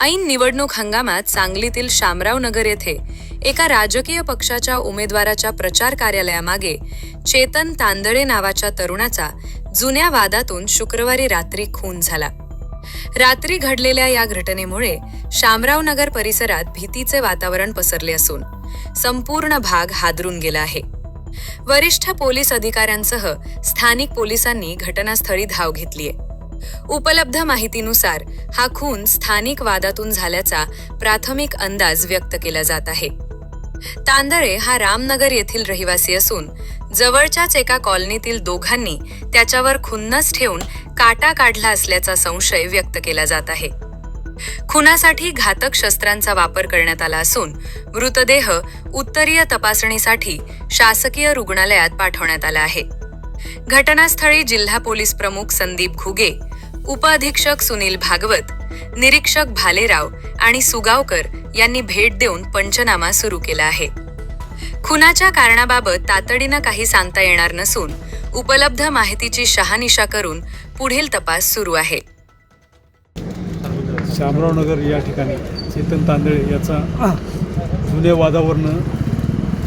ऐन निवडणूक हंगामात सांगलीतील शामराव नगर येथे एका राजकीय पक्षाच्या उमेदवाराच्या प्रचार कार्यालयामागे चेतन तांदळे नावाच्या तरुणाचा जुन्या वादातून शुक्रवारी रात्री खून झाला. रात्री घडलेल्या या घटनेमुळे शामराव नगर परिसरात भीतीचे वातावरण पसरले असून संपूर्ण भाग हादरून गेला आहे. वरिष्ठ पोलीस अधिकाऱ्यांसह स्थानिक पोलिसांनी घटनास्थळी धाव घेतलीये. उपलब्ध माहितीनुसार हा खून स्थानिक वादातून झाल्याचा प्राथमिक अंदाज व्यक्त केला जात आहे. तांदळे हा रामनगर येथील रहिवासी असून जवळच्याच एका कॉलनीतील दोघांनी त्याच्यावर खुन्नस ठेवून काटा काढला असल्याचा संशय व्यक्त केला जात आहे. खुनासाठी घातक शस्त्रांचा वापर करण्यात आला असून मृतदेह उत्तरीय तपासणीसाठी शासकीय रुग्णालयात पाठवण्यात आला आहे. घटनास्थळी जिल्हा पोलीस प्रमुख संदीप घुगे उपअधीक्षक सुनील भागवत निरीक्षक भालेराव आणि सुगावकर यांनी भेट देऊन पंचनामा सुरू केला आहे. खुनाच्या कारणाबाबत तातडीनं काही सांगता येणार नसून उपलब्ध माहितीची शहानिशा करून पुढील तपास सुरू आहे. शामराव नगर या ठिकाणी चेतन तांदळे याचा जुन्या वादावरनं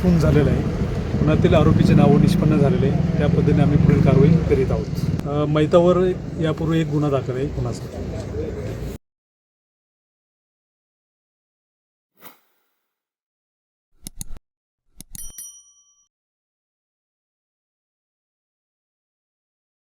खून झालेला आहे. खुनातील आरोपीचे नावं निष्पन्न झालेले त्या पद्धतीने आम्ही पुढील कारवाई करीत आहोत. मैतावर यापूर्वी एक गुन्हा दाखल आहे खुनाचा